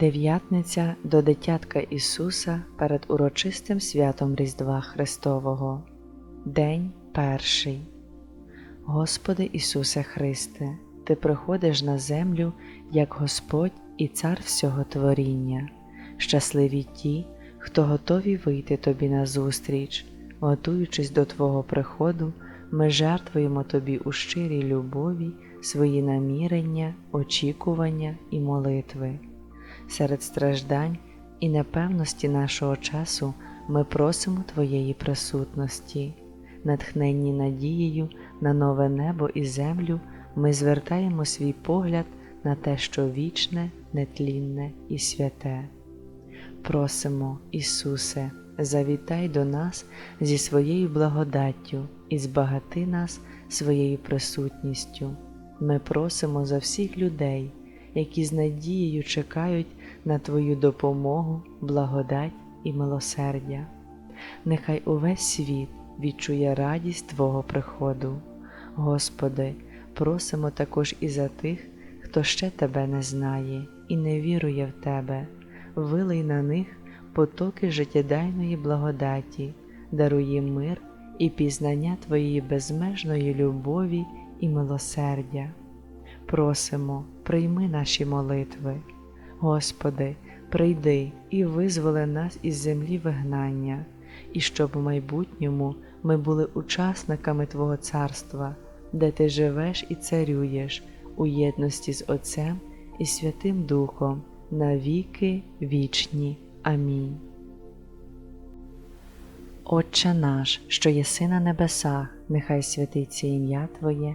Дев'ятниця до дитятка Ісуса перед урочистим святом Різдва Христового. День перший. Господи Ісусе Христе, Ти приходиш на землю як Господь і Цар всього творіння. Щасливі ті, хто готові вийти Тобі назустріч, готуючись до Твого приходу, ми жертвуємо Тобі у щирій любові свої намірення, очікування і молитви. Серед страждань і непевності нашого часу ми просимо Твоєї присутності, натхненні надією на нове небо і землю, ми звертаємо свій погляд на те, що вічне, нетлінне і святе. Просимо, Ісусе, завітай до нас зі своєю благодаттю і збагати нас своєю присутністю. Ми просимо за всіх людей, які з надією чекають на Твою допомогу, благодать і милосердя. Нехай увесь світ відчує радість Твого приходу. Господи, просимо також і за тих, хто ще Тебе не знає і не вірує в Тебе, вилий на них потоки життєдайної благодаті, даруй мир і пізнання Твоєї безмежної любові і милосердя. Просимо, прийми наші молитви. Господи, прийди і визволи нас із землі вигнання, і щоб у майбутньому ми були учасниками Твого царства, де Ти живеш і царюєш у єдності з Отцем і Святим Духом на віки вічні. Амінь. Отче наш, що єси на небесах, нехай святиться ім'я Твоє,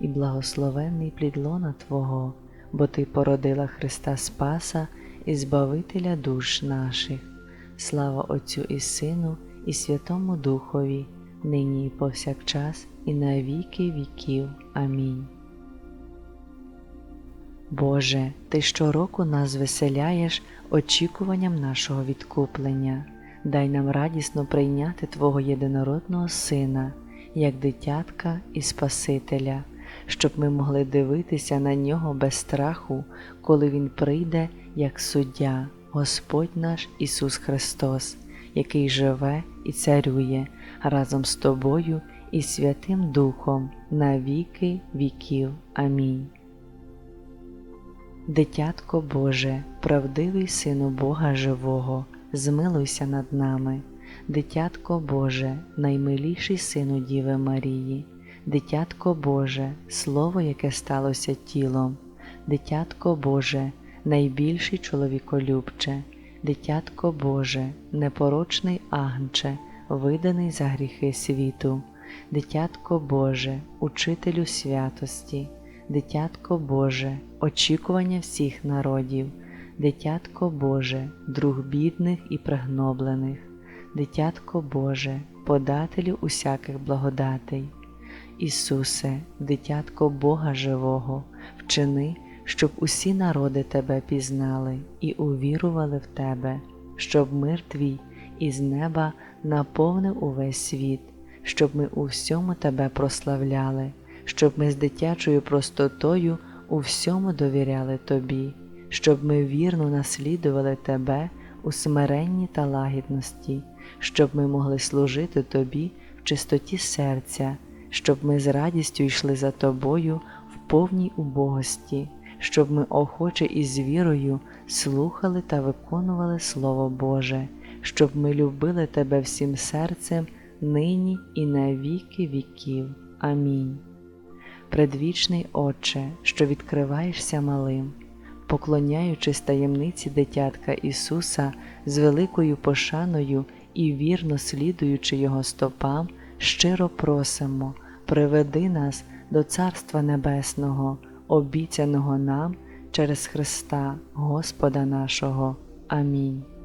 і благословенний плід лона Твого, бо Ти породила Христа Спаса і Збавителя душ наших. Слава Отцю і Сину, і Святому Духові, нині і повсякчас, і на віки віків. Амінь. Боже, Ти щороку нас звеселяєш очікуванням нашого відкуплення, дай нам радісно прийняти Твого єдинородного Сина, як дитятка і Спасителя, щоб ми могли дивитися на нього без страху, коли Він прийде як суддя, Господь наш Ісус Христос, який живе і царює разом з Тобою і Святим Духом на віки віків. Амінь. Дитятко Боже, правдивий Сину Бога Живого, змилуйся над нами, Дитятко Боже, наймиліший Сину Діви Марії, Дитятко Боже, Слово, яке сталося тілом, Дитятко Боже, найбільший чоловіколюбче, Дитятко Боже, непорочний агнче, виданий за гріхи світу, Дитятко Боже, Учителю святості. Дитятко Боже, очікування всіх народів, Дитятко Боже, друг бідних і пригноблених, Дитятко Боже, подателю усяких благодатей. Ісусе, дитятко Бога Живого, вчини, щоб усі народи Тебе пізнали і увірували в Тебе, щоб мир Твій із неба наповнив увесь світ, щоб ми у всьому Тебе прославляли щоб ми з дитячою простотою у всьому довіряли Тобі, щоб ми вірно наслідували Тебе у смиренні та лагідності, щоб ми могли служити Тобі в чистоті серця, щоб ми з радістю йшли за Тобою в повній убогості, щоб ми охоче і з вірою слухали та виконували Слово Боже, щоб ми любили Тебе всім серцем нині і на віки віків. Амінь предвічний Отче, що відкриваєшся малим, поклоняючись таємниці дитятка Ісуса з великою пошаною і вірно слідуючи Його стопам, щиро просимо, приведи нас до Царства Небесного, обіцяного нам через Христа Господа нашого. Амінь.